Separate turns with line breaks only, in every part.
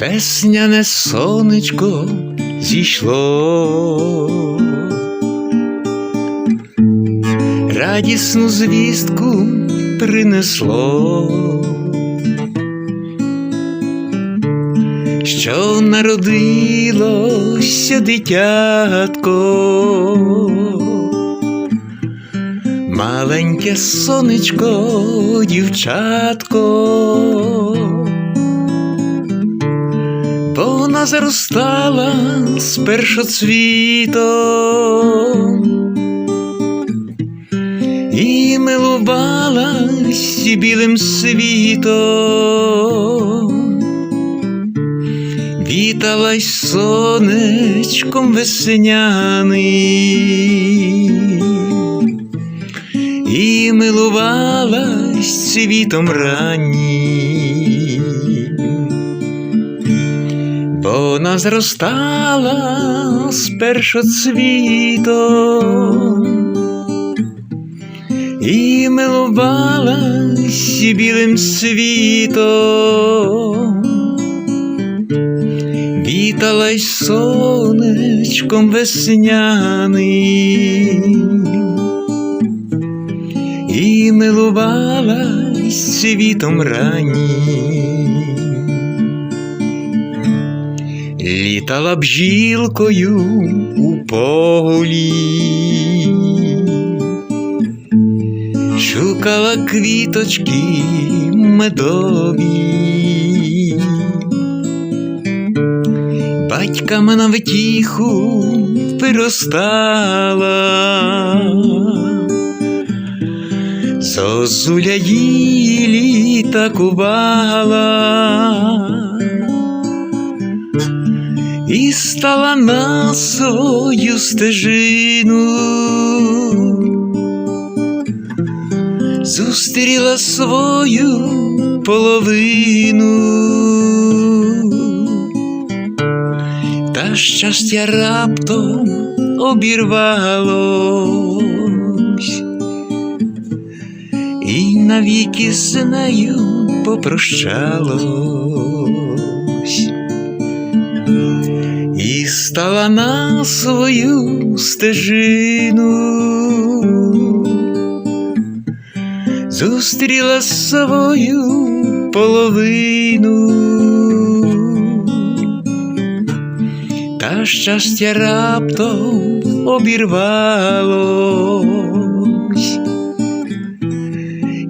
Весняне сонечко зійшло, радісну звістку принесло, що народилося дитятко, маленьке сонечко, дівчатко. Вона заростала з першоцвітом і милувалась білим світом, віталась сонечком весняним і милувалась світом раннім. Вона зростала з першоцвітом і милувалась білим світом, віталась сонечком весняним і милувалась світом раннім. Літала бжілкою у полі, шукала квіточки медові, батькам на втіху виростала, зозуля її літакувала. і стала на свою стежину, зустріла свою половину, та щастя раптом обірвалось, і навіки з нею попрощалось стала на свою стежину, зустріла свою половину, та щастя раптом обірвалось,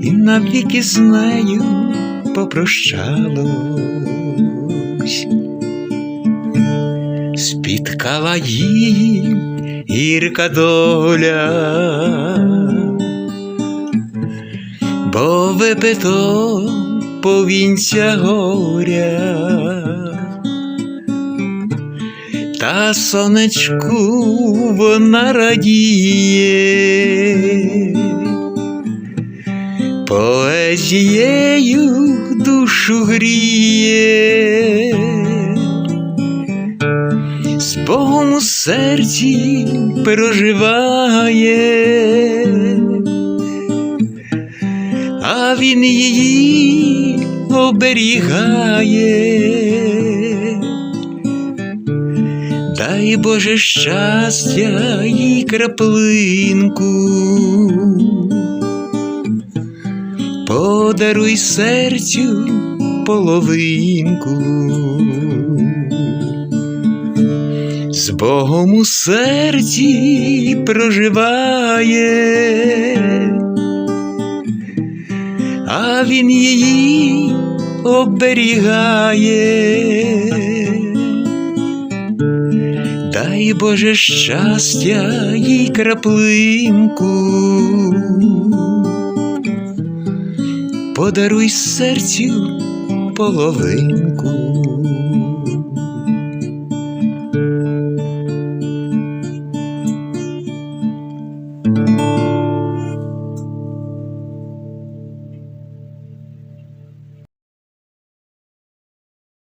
і навіки з нею попрощалось спіткала її гірка доля, бо випито повінця горя, та сонечку вона радіє, поезією душу гріє Богом у серці переживає, а він її оберігає, дай Боже щастя їй краплинку, подаруй серцю половинку з Богом у серці проживає, а він її оберігає, дай Боже щастя їй краплинку, подаруй серцю половинку.